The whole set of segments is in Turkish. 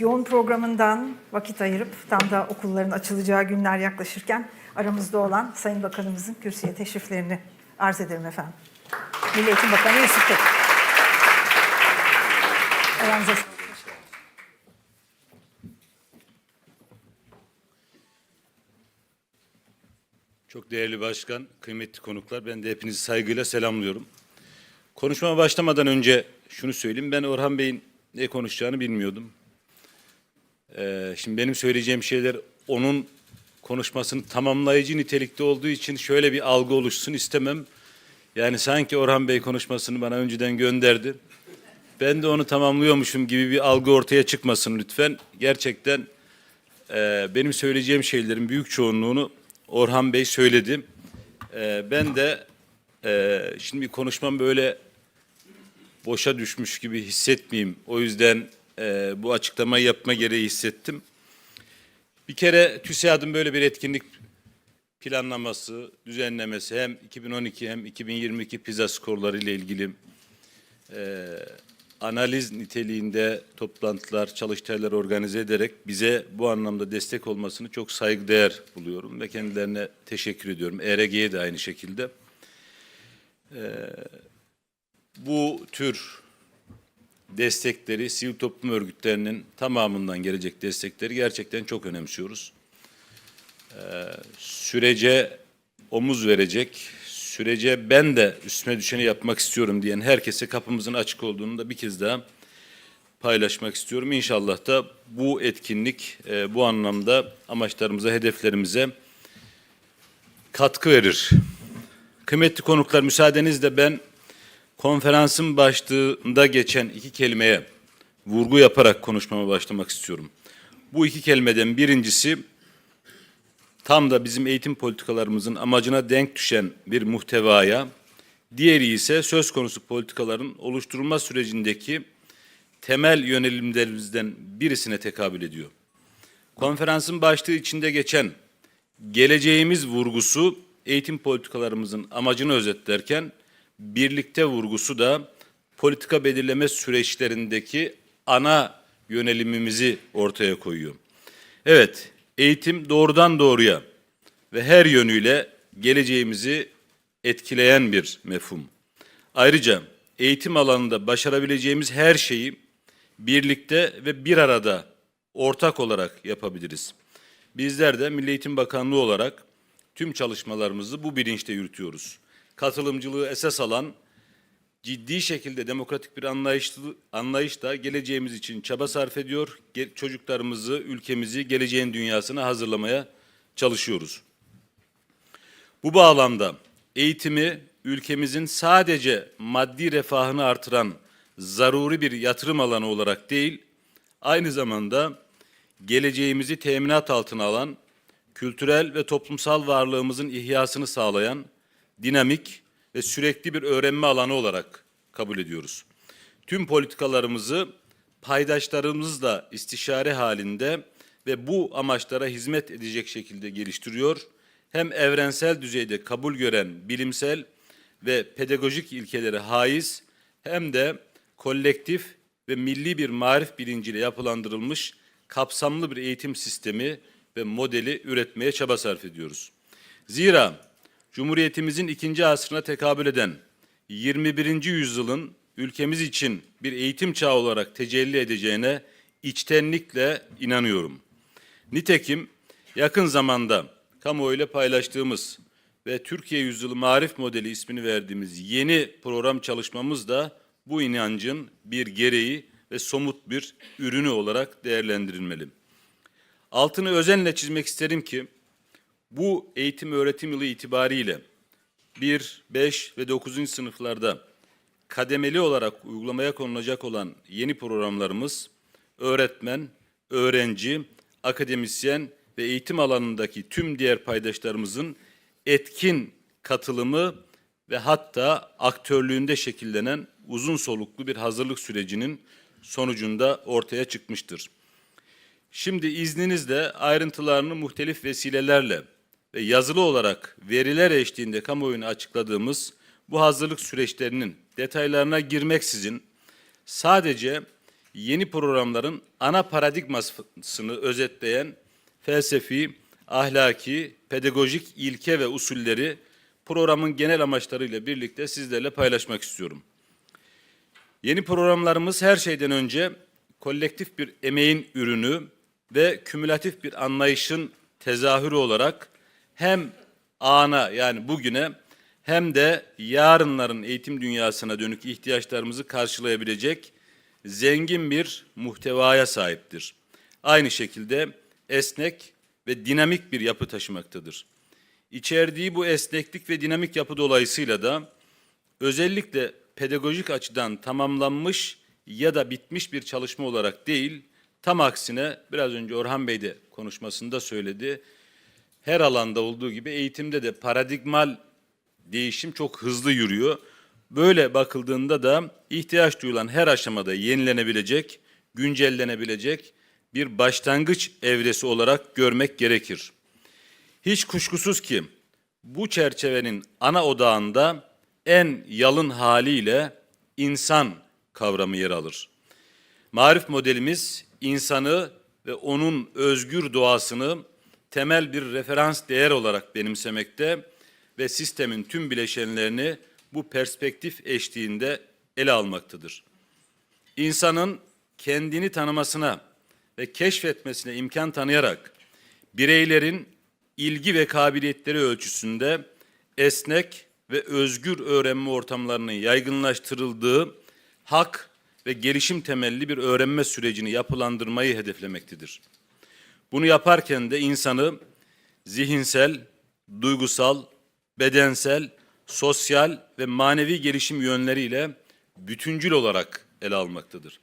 Yoğun programından vakit ayırıp tam da okulların açılacağı günler yaklaşırken aramızda olan Sayın Bakanımızın kürsüye teşriflerini arz ederim efendim. Milli Eğitim Bakanı Yusuf Tekin. Sağlık. Çok değerli başkan, kıymetli konuklar, ben de hepinizi saygıyla selamlıyorum. Konuşmama başlamadan önce şunu söyleyeyim, ben Orhan Bey'in ne konuşacağını bilmiyordum. Ee, şimdi benim söyleyeceğim şeyler onun konuşmasını tamamlayıcı nitelikte olduğu için şöyle bir algı oluşsun istemem. Yani sanki Orhan Bey konuşmasını bana önceden gönderdi. Ben de onu tamamlıyormuşum gibi bir algı ortaya çıkmasın lütfen. Gerçekten e, benim söyleyeceğim şeylerin büyük çoğunluğunu Orhan Bey söyledi. E, ben de e, şimdi konuşmam böyle boşa düşmüş gibi hissetmeyeyim. O yüzden e, bu açıklamayı yapma gereği hissettim. Bir kere TÜSİAD'ın böyle bir etkinlik planlaması, düzenlemesi hem 2012 hem 2022 PISA skorları ile ilgili e, analiz niteliğinde toplantılar, çalıştaylar organize ederek bize bu anlamda destek olmasını çok saygıdeğer buluyorum ve kendilerine teşekkür ediyorum. ERG'ye de aynı şekilde. Ee, bu tür destekleri sivil toplum örgütlerinin tamamından gelecek destekleri gerçekten çok önemsiyoruz. Ee, sürece omuz verecek, sürece ben de üstüme düşeni yapmak istiyorum diyen herkese kapımızın açık olduğunu da bir kez daha paylaşmak istiyorum. İnşallah da bu etkinlik e, bu anlamda amaçlarımıza, hedeflerimize katkı verir. Kıymetli konuklar müsaadenizle ben konferansın başlığında geçen iki kelimeye vurgu yaparak konuşmama başlamak istiyorum. Bu iki kelimeden birincisi tam da bizim eğitim politikalarımızın amacına denk düşen bir muhtevaya, diğeri ise söz konusu politikaların oluşturulma sürecindeki temel yönelimlerimizden birisine tekabül ediyor. Konferansın başlığı içinde geçen geleceğimiz vurgusu eğitim politikalarımızın amacını özetlerken birlikte vurgusu da politika belirleme süreçlerindeki ana yönelimimizi ortaya koyuyor. Evet, eğitim doğrudan doğruya ve her yönüyle geleceğimizi etkileyen bir mefhum. Ayrıca eğitim alanında başarabileceğimiz her şeyi birlikte ve bir arada ortak olarak yapabiliriz. Bizler de Milli Eğitim Bakanlığı olarak tüm çalışmalarımızı bu bilinçle yürütüyoruz. Katılımcılığı esas alan ciddi şekilde demokratik bir anlayışlı, anlayışla geleceğimiz için çaba sarf ediyor. Çocuklarımızı, ülkemizi geleceğin dünyasına hazırlamaya çalışıyoruz. Bu bağlamda eğitimi ülkemizin sadece maddi refahını artıran zaruri bir yatırım alanı olarak değil, aynı zamanda geleceğimizi teminat altına alan, kültürel ve toplumsal varlığımızın ihyasını sağlayan dinamik ve sürekli bir öğrenme alanı olarak kabul ediyoruz. Tüm politikalarımızı paydaşlarımızla istişare halinde ve bu amaçlara hizmet edecek şekilde geliştiriyor. Hem evrensel düzeyde kabul gören bilimsel ve pedagojik ilkelere haiz hem de kolektif ve milli bir marif bilinciyle yapılandırılmış kapsamlı bir eğitim sistemi ve modeli üretmeye çaba sarf ediyoruz. Zira Cumhuriyetimizin ikinci asrına tekabül eden 21. yüzyılın ülkemiz için bir eğitim çağı olarak tecelli edeceğine içtenlikle inanıyorum. Nitekim yakın zamanda kamuoyuyla paylaştığımız ve Türkiye Yüzyılı Marif Modeli ismini verdiğimiz yeni program çalışmamız da bu inancın bir gereği ve somut bir ürünü olarak değerlendirilmeli. Altını özenle çizmek isterim ki bu eğitim öğretim yılı itibariyle 1, 5 ve 9. sınıflarda kademeli olarak uygulamaya konulacak olan yeni programlarımız öğretmen, öğrenci, akademisyen ve eğitim alanındaki tüm diğer paydaşlarımızın etkin katılımı ve hatta aktörlüğünde şekillenen uzun soluklu bir hazırlık sürecinin sonucunda ortaya çıkmıştır. Şimdi izninizle ayrıntılarını muhtelif vesilelerle ve yazılı olarak veriler eşliğinde kamuoyuna açıkladığımız bu hazırlık süreçlerinin detaylarına girmeksizin sadece yeni programların ana paradigmasını özetleyen felsefi, ahlaki, pedagojik ilke ve usulleri programın genel amaçlarıyla birlikte sizlerle paylaşmak istiyorum. Yeni programlarımız her şeyden önce kolektif bir emeğin ürünü ve kümülatif bir anlayışın tezahürü olarak hem ana yani bugüne hem de yarınların eğitim dünyasına dönük ihtiyaçlarımızı karşılayabilecek zengin bir muhtevaya sahiptir. Aynı şekilde esnek ve dinamik bir yapı taşımaktadır. İçerdiği bu esneklik ve dinamik yapı dolayısıyla da özellikle pedagojik açıdan tamamlanmış ya da bitmiş bir çalışma olarak değil, tam aksine biraz önce Orhan Bey de konuşmasında söyledi. Her alanda olduğu gibi eğitimde de paradigmal değişim çok hızlı yürüyor. Böyle bakıldığında da ihtiyaç duyulan her aşamada yenilenebilecek, güncellenebilecek bir başlangıç evresi olarak görmek gerekir. Hiç kuşkusuz ki bu çerçevenin ana odağında en yalın haliyle insan kavramı yer alır. Marif modelimiz insanı ve onun özgür doğasını temel bir referans değer olarak benimsemekte ve sistemin tüm bileşenlerini bu perspektif eşliğinde ele almaktadır. İnsanın kendini tanımasına ve keşfetmesine imkan tanıyarak bireylerin ilgi ve kabiliyetleri ölçüsünde esnek ve özgür öğrenme ortamlarının yaygınlaştırıldığı hak ve gelişim temelli bir öğrenme sürecini yapılandırmayı hedeflemektedir. Bunu yaparken de insanı zihinsel, duygusal, bedensel, sosyal ve manevi gelişim yönleriyle bütüncül olarak ele almaktadır.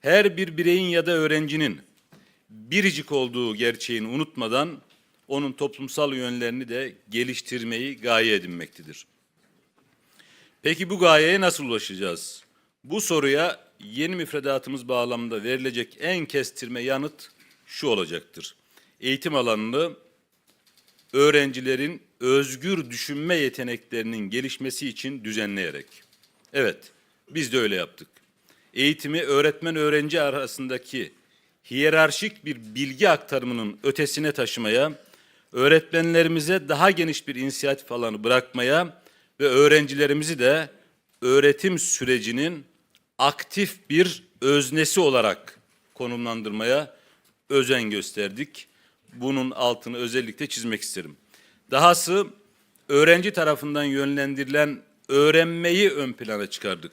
Her bir bireyin ya da öğrencinin biricik olduğu gerçeğini unutmadan onun toplumsal yönlerini de geliştirmeyi gaye edinmektedir. Peki bu gayeye nasıl ulaşacağız? Bu soruya yeni müfredatımız bağlamında verilecek en kestirme yanıt şu olacaktır. Eğitim alanını öğrencilerin özgür düşünme yeteneklerinin gelişmesi için düzenleyerek. Evet, biz de öyle yaptık. Eğitimi öğretmen öğrenci arasındaki hiyerarşik bir bilgi aktarımının ötesine taşımaya, öğretmenlerimize daha geniş bir inisiyatif alanı bırakmaya ve öğrencilerimizi de öğretim sürecinin aktif bir öznesi olarak konumlandırmaya özen gösterdik. Bunun altını özellikle çizmek isterim. Dahası öğrenci tarafından yönlendirilen öğrenmeyi ön plana çıkardık.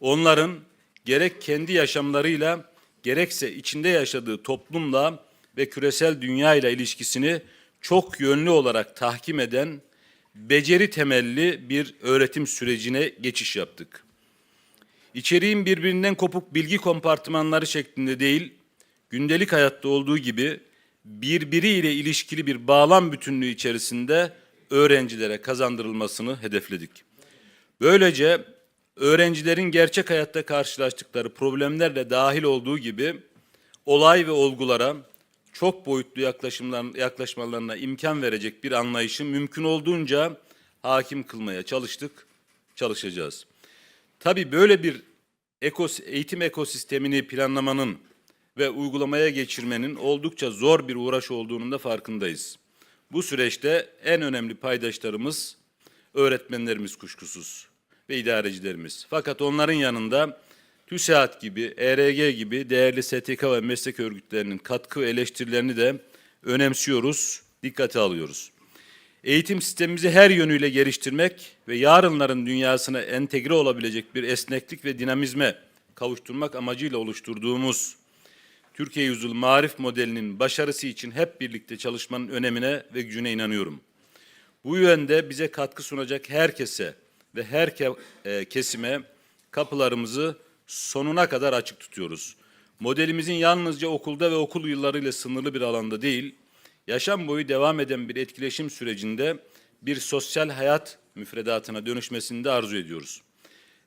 Onların gerek kendi yaşamlarıyla gerekse içinde yaşadığı toplumla ve küresel dünya ile ilişkisini çok yönlü olarak tahkim eden beceri temelli bir öğretim sürecine geçiş yaptık. İçeriğin birbirinden kopuk bilgi kompartımanları şeklinde değil, gündelik hayatta olduğu gibi birbiriyle ilişkili bir bağlam bütünlüğü içerisinde öğrencilere kazandırılmasını hedefledik. Böylece öğrencilerin gerçek hayatta karşılaştıkları problemlerle dahil olduğu gibi olay ve olgulara çok boyutlu yaklaşımlar, yaklaşmalarına imkan verecek bir anlayışı mümkün olduğunca hakim kılmaya çalıştık, çalışacağız. Tabii böyle bir ekos, eğitim ekosistemini planlamanın ve uygulamaya geçirmenin oldukça zor bir uğraş olduğunun da farkındayız. Bu süreçte en önemli paydaşlarımız öğretmenlerimiz kuşkusuz ve idarecilerimiz. Fakat onların yanında TÜSİAD gibi, ERG gibi değerli STK ve meslek örgütlerinin katkı ve eleştirilerini de önemsiyoruz, dikkate alıyoruz. Eğitim sistemimizi her yönüyle geliştirmek ve yarınların dünyasına entegre olabilecek bir esneklik ve dinamizme kavuşturmak amacıyla oluşturduğumuz Türkiye Yüzyıl Marif modelinin başarısı için hep birlikte çalışmanın önemine ve gücüne inanıyorum. Bu yönde bize katkı sunacak herkese ve her e, kesime kapılarımızı sonuna kadar açık tutuyoruz. Modelimizin yalnızca okulda ve okul yıllarıyla sınırlı bir alanda değil, yaşam boyu devam eden bir etkileşim sürecinde bir sosyal hayat müfredatına dönüşmesini de arzu ediyoruz.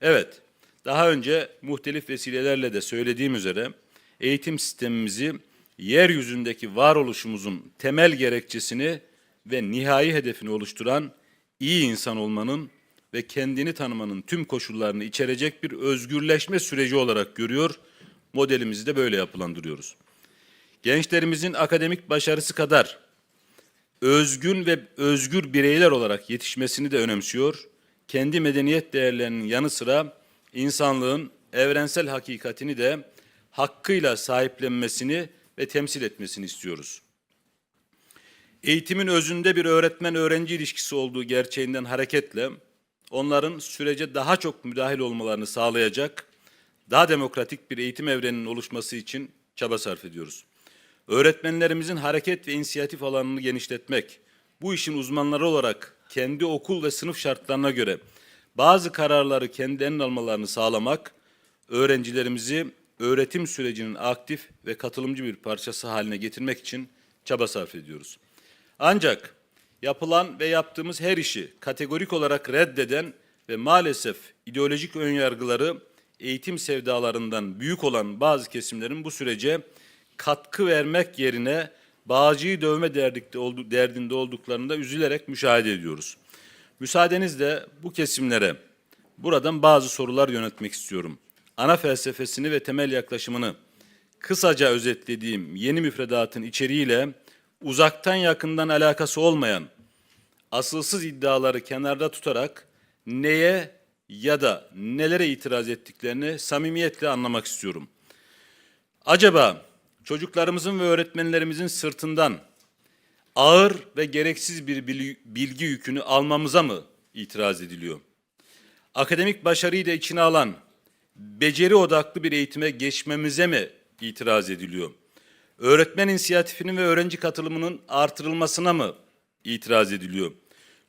Evet, daha önce muhtelif vesilelerle de söylediğim üzere eğitim sistemimizi yeryüzündeki varoluşumuzun temel gerekçesini ve nihai hedefini oluşturan iyi insan olmanın ve kendini tanımanın tüm koşullarını içerecek bir özgürleşme süreci olarak görüyor. Modelimizi de böyle yapılandırıyoruz. Gençlerimizin akademik başarısı kadar özgün ve özgür bireyler olarak yetişmesini de önemsiyor. Kendi medeniyet değerlerinin yanı sıra insanlığın evrensel hakikatini de hakkıyla sahiplenmesini ve temsil etmesini istiyoruz. Eğitimin özünde bir öğretmen-öğrenci ilişkisi olduğu gerçeğinden hareketle onların sürece daha çok müdahil olmalarını sağlayacak, daha demokratik bir eğitim evreninin oluşması için çaba sarf ediyoruz. Öğretmenlerimizin hareket ve inisiyatif alanını genişletmek, bu işin uzmanları olarak kendi okul ve sınıf şartlarına göre bazı kararları kendilerinin almalarını sağlamak, öğrencilerimizi öğretim sürecinin aktif ve katılımcı bir parçası haline getirmek için çaba sarf ediyoruz. Ancak yapılan ve yaptığımız her işi kategorik olarak reddeden ve maalesef ideolojik önyargıları eğitim sevdalarından büyük olan bazı kesimlerin bu sürece katkı vermek yerine bağcıyı dövme derdikte oldu, derdinde olduklarını da üzülerek müşahede ediyoruz. Müsaadenizle bu kesimlere buradan bazı sorular yönetmek istiyorum. Ana felsefesini ve temel yaklaşımını kısaca özetlediğim yeni müfredatın içeriğiyle uzaktan yakından alakası olmayan asılsız iddiaları kenarda tutarak neye ya da nelere itiraz ettiklerini samimiyetle anlamak istiyorum. Acaba çocuklarımızın ve öğretmenlerimizin sırtından ağır ve gereksiz bir bil- bilgi yükünü almamıza mı itiraz ediliyor? Akademik başarıyı da içine alan beceri odaklı bir eğitime geçmemize mi itiraz ediliyor? Öğretmen inisiyatifinin ve öğrenci katılımının artırılmasına mı itiraz ediliyor?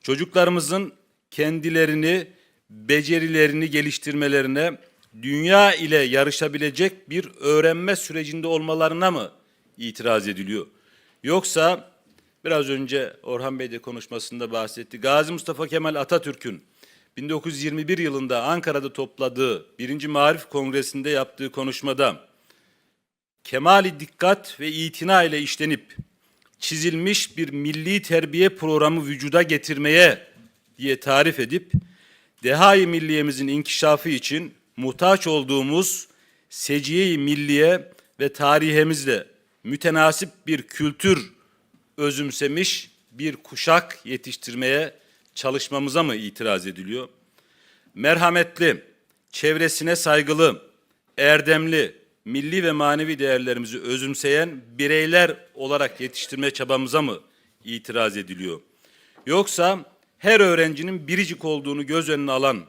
Çocuklarımızın kendilerini, becerilerini geliştirmelerine, dünya ile yarışabilecek bir öğrenme sürecinde olmalarına mı itiraz ediliyor? Yoksa biraz önce Orhan Bey de konuşmasında bahsetti. Gazi Mustafa Kemal Atatürk'ün 1921 yılında Ankara'da topladığı birinci Marif Kongresi'nde yaptığı konuşmada kemali dikkat ve itina ile işlenip çizilmiş bir milli terbiye programı vücuda getirmeye diye tarif edip dehai milliyemizin inkişafı için muhtaç olduğumuz seciye-i milliye ve tarihimizle mütenasip bir kültür özümsemiş bir kuşak yetiştirmeye çalışmamıza mı itiraz ediliyor? Merhametli, çevresine saygılı, erdemli, milli ve manevi değerlerimizi özümseyen bireyler olarak yetiştirme çabamıza mı itiraz ediliyor? Yoksa her öğrencinin biricik olduğunu göz önüne alan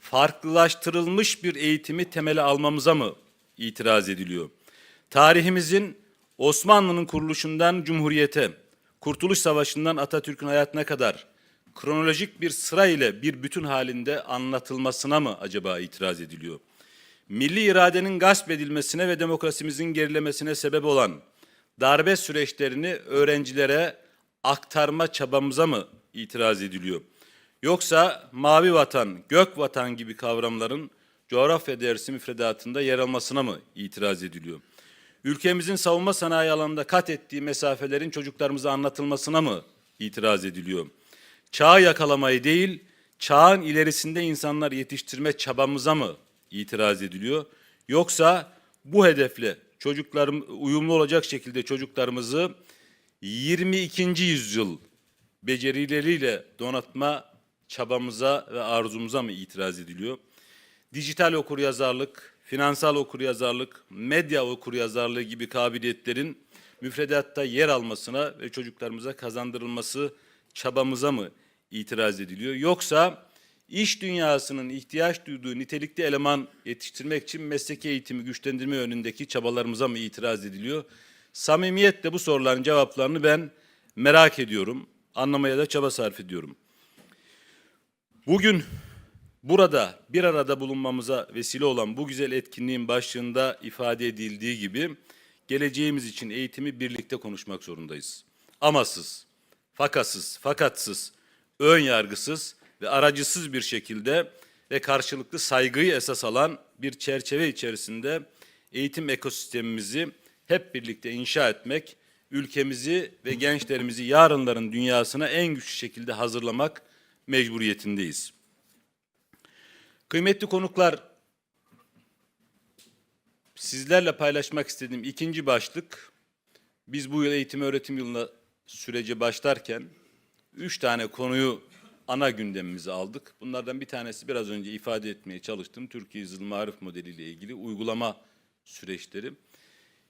farklılaştırılmış bir eğitimi temele almamıza mı itiraz ediliyor? Tarihimizin Osmanlı'nın kuruluşundan Cumhuriyete, Kurtuluş Savaşı'ndan Atatürk'ün hayatına kadar kronolojik bir sıra ile bir bütün halinde anlatılmasına mı acaba itiraz ediliyor? Milli iradenin gasp edilmesine ve demokrasimizin gerilemesine sebep olan darbe süreçlerini öğrencilere aktarma çabamıza mı itiraz ediliyor? Yoksa mavi vatan, gök vatan gibi kavramların coğrafya dersi müfredatında yer almasına mı itiraz ediliyor? Ülkemizin savunma sanayi alanında kat ettiği mesafelerin çocuklarımıza anlatılmasına mı itiraz ediliyor? Çağı yakalamayı değil, çağın ilerisinde insanlar yetiştirme çabamıza mı itiraz ediliyor? Yoksa bu hedefle çocuklarım uyumlu olacak şekilde çocuklarımızı 22. yüzyıl becerileriyle donatma çabamıza ve arzumuza mı itiraz ediliyor? Dijital okuryazarlık, finansal okuryazarlık, medya okuryazarlığı gibi kabiliyetlerin müfredatta yer almasına ve çocuklarımıza kazandırılması çabamıza mı itiraz ediliyor? Yoksa iş dünyasının ihtiyaç duyduğu nitelikli eleman yetiştirmek için mesleki eğitimi güçlendirme yönündeki çabalarımıza mı itiraz ediliyor? Samimiyetle bu soruların cevaplarını ben merak ediyorum. Anlamaya da çaba sarf ediyorum. Bugün burada bir arada bulunmamıza vesile olan bu güzel etkinliğin başlığında ifade edildiği gibi geleceğimiz için eğitimi birlikte konuşmak zorundayız. Amasız, fakasız, fakatsız, ön yargısız ve aracısız bir şekilde ve karşılıklı saygıyı esas alan bir çerçeve içerisinde eğitim ekosistemimizi hep birlikte inşa etmek, ülkemizi ve gençlerimizi yarınların dünyasına en güçlü şekilde hazırlamak mecburiyetindeyiz. Kıymetli konuklar, sizlerle paylaşmak istediğim ikinci başlık, biz bu yıl eğitim öğretim yılına sürece başlarken üç tane konuyu ana gündemimize aldık. Bunlardan bir tanesi biraz önce ifade etmeye çalıştığım Türkiye Yüzyıl Marif Modeli ile ilgili uygulama süreçleri.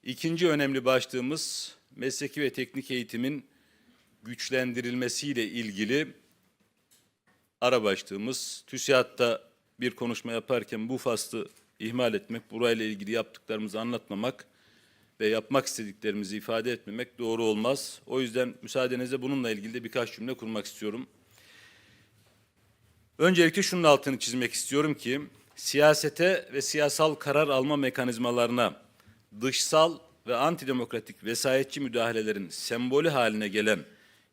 İkinci önemli başlığımız mesleki ve teknik eğitimin güçlendirilmesiyle ilgili ara başlığımız. TÜSİAD'da bir konuşma yaparken bu faslı ihmal etmek, burayla ilgili yaptıklarımızı anlatmamak ve yapmak istediklerimizi ifade etmemek doğru olmaz. O yüzden müsaadenizle bununla ilgili de birkaç cümle kurmak istiyorum. Öncelikle şunun altını çizmek istiyorum ki siyasete ve siyasal karar alma mekanizmalarına dışsal ve antidemokratik vesayetçi müdahalelerin sembolü haline gelen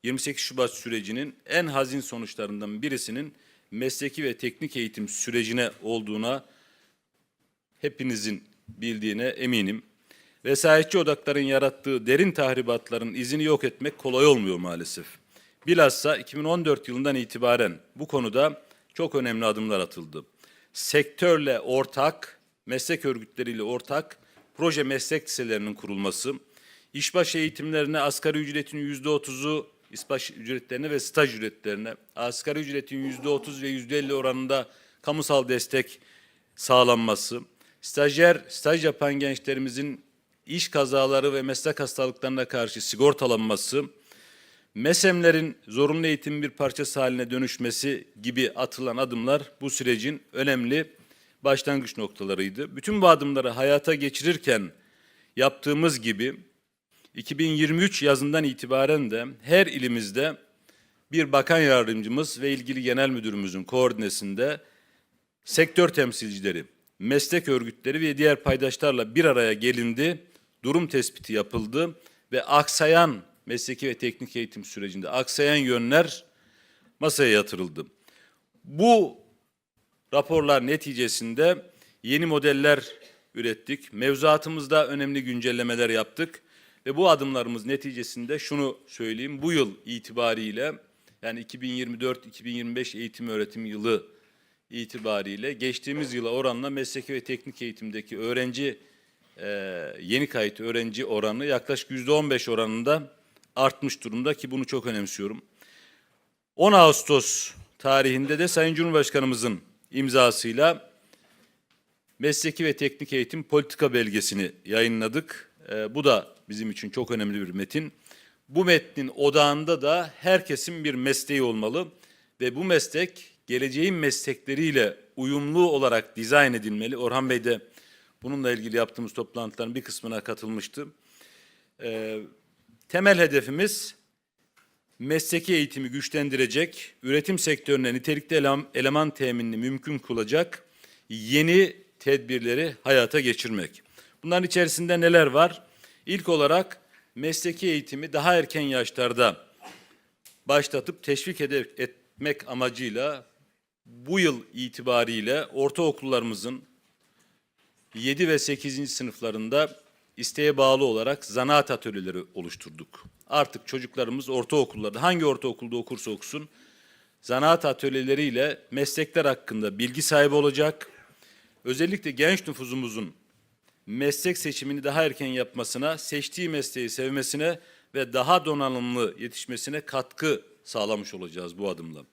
28 Şubat sürecinin en hazin sonuçlarından birisinin mesleki ve teknik eğitim sürecine olduğuna hepinizin bildiğine eminim. Vesayetçi odakların yarattığı derin tahribatların izini yok etmek kolay olmuyor maalesef. Bilhassa 2014 yılından itibaren bu konuda çok önemli adımlar atıldı. Sektörle ortak, meslek örgütleriyle ortak proje meslek liselerinin kurulması, işbaşı eğitimlerine asgari ücretin yüzde otuzu, işbaş ücretlerine ve staj ücretlerine, asgari ücretin yüzde otuz ve yüzde elli oranında kamusal destek sağlanması, stajyer, staj yapan gençlerimizin iş kazaları ve meslek hastalıklarına karşı sigortalanması, MESEM'lerin zorunlu eğitimin bir parçası haline dönüşmesi gibi atılan adımlar bu sürecin önemli başlangıç noktalarıydı. Bütün bu adımları hayata geçirirken yaptığımız gibi 2023 yazından itibaren de her ilimizde bir bakan yardımcımız ve ilgili genel müdürümüzün koordinesinde sektör temsilcileri, meslek örgütleri ve diğer paydaşlarla bir araya gelindi, durum tespiti yapıldı ve aksayan mesleki ve teknik eğitim sürecinde aksayan yönler masaya yatırıldı. Bu raporlar neticesinde yeni modeller ürettik. Mevzuatımızda önemli güncellemeler yaptık ve bu adımlarımız neticesinde şunu söyleyeyim. Bu yıl itibariyle yani 2024-2025 eğitim öğretim yılı itibariyle geçtiğimiz yıla oranla mesleki ve teknik eğitimdeki öğrenci e, yeni kayıt öğrenci oranı yaklaşık yüzde 15 oranında artmış durumda ki bunu çok önemsiyorum. 10 Ağustos tarihinde de Sayın Cumhurbaşkanımızın imzasıyla mesleki ve teknik eğitim politika belgesini yayınladık. Ee, bu da bizim için çok önemli bir metin. Bu metnin odağında da herkesin bir mesleği olmalı ve bu meslek geleceğin meslekleriyle uyumlu olarak dizayn edilmeli. Orhan Bey de bununla ilgili yaptığımız toplantıların bir kısmına katılmıştı. Ee, temel hedefimiz mesleki eğitimi güçlendirecek, üretim sektörüne nitelikli eleman, eleman teminini mümkün kılacak yeni tedbirleri hayata geçirmek. Bunların içerisinde neler var? İlk olarak mesleki eğitimi daha erken yaşlarda başlatıp teşvik etmek amacıyla bu yıl itibariyle ortaokullarımızın 7 ve 8. sınıflarında isteğe bağlı olarak zanaat atölyeleri oluşturduk. Artık çocuklarımız ortaokullarda hangi ortaokulda okursa okusun zanaat atölyeleriyle meslekler hakkında bilgi sahibi olacak. Özellikle genç nüfusumuzun meslek seçimini daha erken yapmasına, seçtiği mesleği sevmesine ve daha donanımlı yetişmesine katkı sağlamış olacağız bu adımla.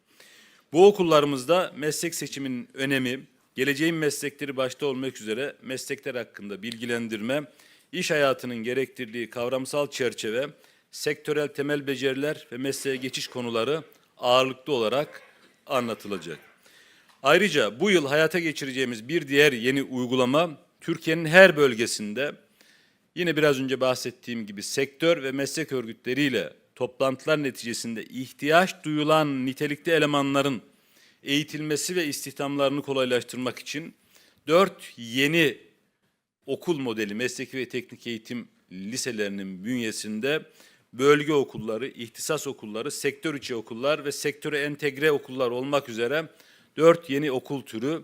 Bu okullarımızda meslek seçiminin önemi, geleceğin meslekleri başta olmak üzere meslekler hakkında bilgilendirme, iş hayatının gerektirdiği kavramsal çerçeve, sektörel temel beceriler ve mesleğe geçiş konuları ağırlıklı olarak anlatılacak. Ayrıca bu yıl hayata geçireceğimiz bir diğer yeni uygulama Türkiye'nin her bölgesinde yine biraz önce bahsettiğim gibi sektör ve meslek örgütleriyle toplantılar neticesinde ihtiyaç duyulan nitelikli elemanların eğitilmesi ve istihdamlarını kolaylaştırmak için dört yeni okul modeli mesleki ve teknik eğitim liselerinin bünyesinde bölge okulları, ihtisas okulları, sektör içi okullar ve sektöre entegre okullar olmak üzere dört yeni okul türü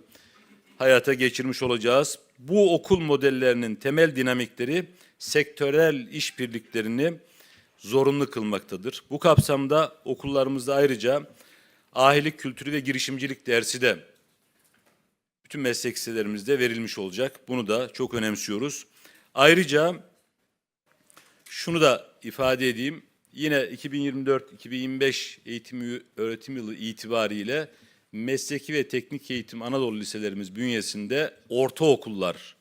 hayata geçirmiş olacağız. Bu okul modellerinin temel dinamikleri sektörel işbirliklerini zorunlu kılmaktadır. Bu kapsamda okullarımızda ayrıca ahilik kültürü ve girişimcilik dersi de bütün meslek liselerimizde verilmiş olacak. Bunu da çok önemsiyoruz. Ayrıca şunu da ifade edeyim. Yine 2024-2025 eğitim öğretim yılı itibariyle mesleki ve teknik eğitim Anadolu liselerimiz bünyesinde ortaokullar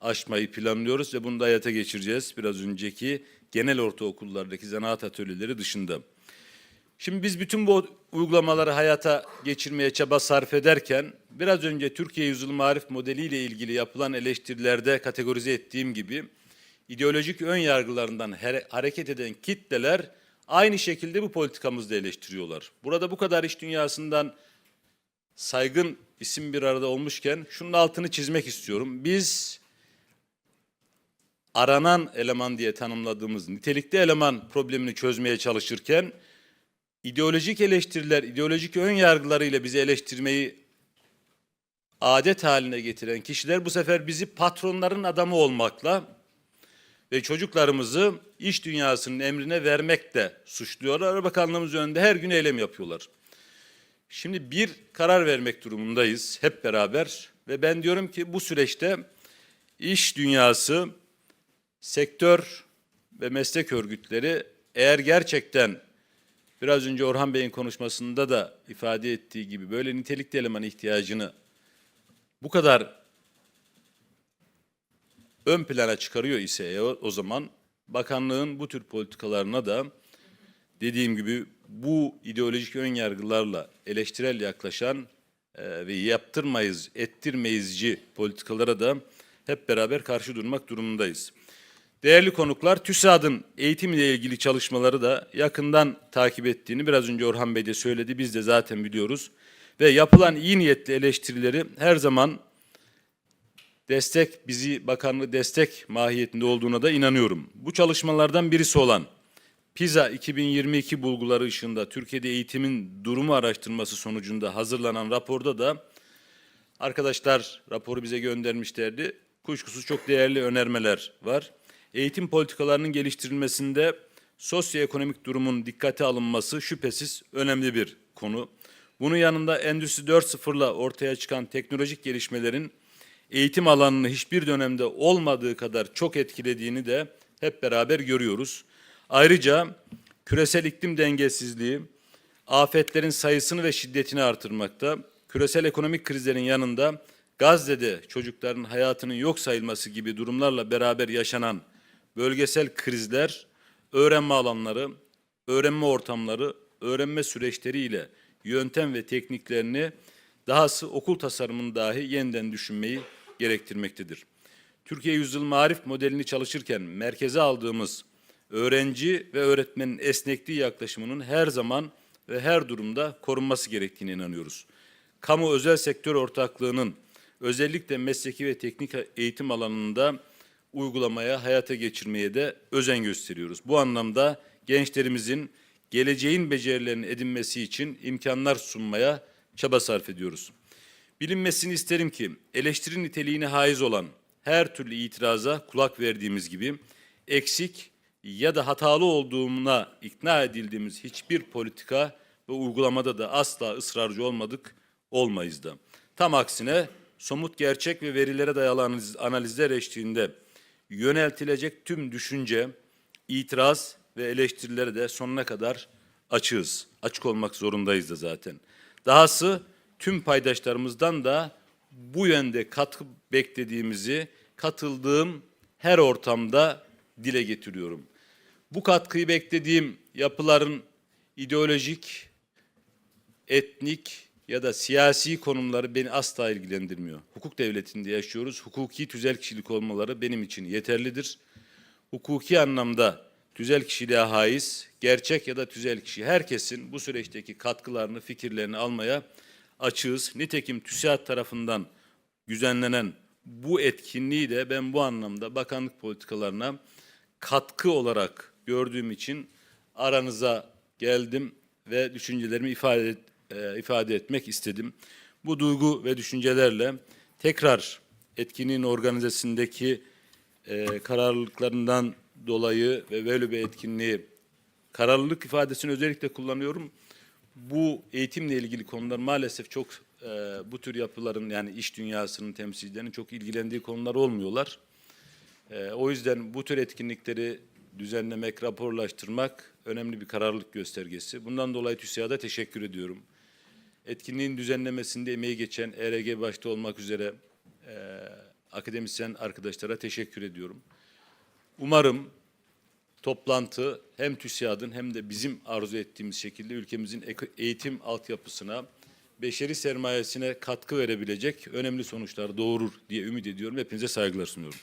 açmayı planlıyoruz ve bunu da hayata geçireceğiz. Biraz önceki genel ortaokullardaki zanaat atölyeleri dışında. Şimdi biz bütün bu uygulamaları hayata geçirmeye çaba sarf ederken biraz önce Türkiye Yüzyılı Marif Modeli ile ilgili yapılan eleştirilerde kategorize ettiğim gibi ideolojik ön yargılarından hareket eden kitleler aynı şekilde bu politikamızda eleştiriyorlar. Burada bu kadar iş dünyasından saygın isim bir arada olmuşken şunun altını çizmek istiyorum. Biz aranan eleman diye tanımladığımız nitelikli eleman problemini çözmeye çalışırken ideolojik eleştiriler, ideolojik ön yargılarıyla bizi eleştirmeyi adet haline getiren kişiler bu sefer bizi patronların adamı olmakla ve çocuklarımızı iş dünyasının emrine vermekle suçluyorlar. Bakanlığımız önünde her gün eylem yapıyorlar. Şimdi bir karar vermek durumundayız hep beraber ve ben diyorum ki bu süreçte iş dünyası, sektör ve meslek örgütleri eğer gerçekten biraz önce Orhan Bey'in konuşmasında da ifade ettiği gibi böyle nitelikli eleman ihtiyacını bu kadar ön plana çıkarıyor ise o zaman bakanlığın bu tür politikalarına da dediğim gibi bu ideolojik ön yargılarla eleştirel yaklaşan e, ve yaptırmayız, ettirmeyizci politikalara da hep beraber karşı durmak durumundayız. Değerli konuklar, TÜSAD'ın eğitim ile ilgili çalışmaları da yakından takip ettiğini biraz önce Orhan Bey de söyledi, biz de zaten biliyoruz. Ve yapılan iyi niyetli eleştirileri her zaman destek, bizi bakanlığı destek mahiyetinde olduğuna da inanıyorum. Bu çalışmalardan birisi olan PISA 2022 bulguları ışığında Türkiye'de eğitimin durumu araştırması sonucunda hazırlanan raporda da arkadaşlar raporu bize göndermişlerdi. Kuşkusuz çok değerli önermeler var. Eğitim politikalarının geliştirilmesinde sosyoekonomik durumun dikkate alınması şüphesiz önemli bir konu. Bunun yanında Endüstri 4.0'la ortaya çıkan teknolojik gelişmelerin eğitim alanını hiçbir dönemde olmadığı kadar çok etkilediğini de hep beraber görüyoruz. Ayrıca küresel iklim dengesizliği afetlerin sayısını ve şiddetini artırmakta. Küresel ekonomik krizlerin yanında Gazze'de çocukların hayatının yok sayılması gibi durumlarla beraber yaşanan bölgesel krizler öğrenme alanları, öğrenme ortamları, öğrenme süreçleriyle yöntem ve tekniklerini dahası okul tasarımını dahi yeniden düşünmeyi gerektirmektedir. Türkiye Yüzyıl Marif modelini çalışırken merkeze aldığımız öğrenci ve öğretmenin esnekliği yaklaşımının her zaman ve her durumda korunması gerektiğine inanıyoruz. Kamu özel sektör ortaklığının özellikle mesleki ve teknik eğitim alanında uygulamaya, hayata geçirmeye de özen gösteriyoruz. Bu anlamda gençlerimizin geleceğin becerilerini edinmesi için imkanlar sunmaya çaba sarf ediyoruz. Bilinmesini isterim ki eleştiri niteliğine haiz olan her türlü itiraza kulak verdiğimiz gibi eksik ya da hatalı olduğuna ikna edildiğimiz hiçbir politika ve uygulamada da asla ısrarcı olmadık, olmayız da. Tam aksine somut gerçek ve verilere dayalı analiz- analizler eşliğinde yöneltilecek tüm düşünce, itiraz ve eleştirilere de sonuna kadar açığız. Açık olmak zorundayız da zaten. Dahası tüm paydaşlarımızdan da bu yönde katkı beklediğimizi katıldığım her ortamda dile getiriyorum. Bu katkıyı beklediğim yapıların ideolojik, etnik ya da siyasi konumları beni asla ilgilendirmiyor. Hukuk devletinde yaşıyoruz. Hukuki tüzel kişilik olmaları benim için yeterlidir. Hukuki anlamda tüzel kişiliğe haiz, gerçek ya da tüzel kişi herkesin bu süreçteki katkılarını, fikirlerini almaya açığız. Nitekim TÜSİAD tarafından düzenlenen bu etkinliği de ben bu anlamda bakanlık politikalarına katkı olarak gördüğüm için aranıza geldim ve düşüncelerimi ifade e, ifade etmek istedim. Bu duygu ve düşüncelerle tekrar etkinliğin organizasındaki e, kararlılıklarından dolayı ve böyle bir etkinliği kararlılık ifadesini özellikle kullanıyorum. Bu eğitimle ilgili konular maalesef çok e, bu tür yapıların yani iş dünyasının temsilcilerinin çok ilgilendiği konular olmuyorlar. E, o yüzden bu tür etkinlikleri düzenlemek, raporlaştırmak önemli bir kararlılık göstergesi. Bundan dolayı TÜSİAD'a teşekkür ediyorum. Etkinliğin düzenlemesinde emeği geçen ERG başta olmak üzere e, akademisyen arkadaşlara teşekkür ediyorum. Umarım toplantı hem TÜSİAD'ın hem de bizim arzu ettiğimiz şekilde ülkemizin eğitim altyapısına, beşeri sermayesine katkı verebilecek önemli sonuçlar doğurur diye ümit ediyorum. Hepinize saygılar sunuyorum.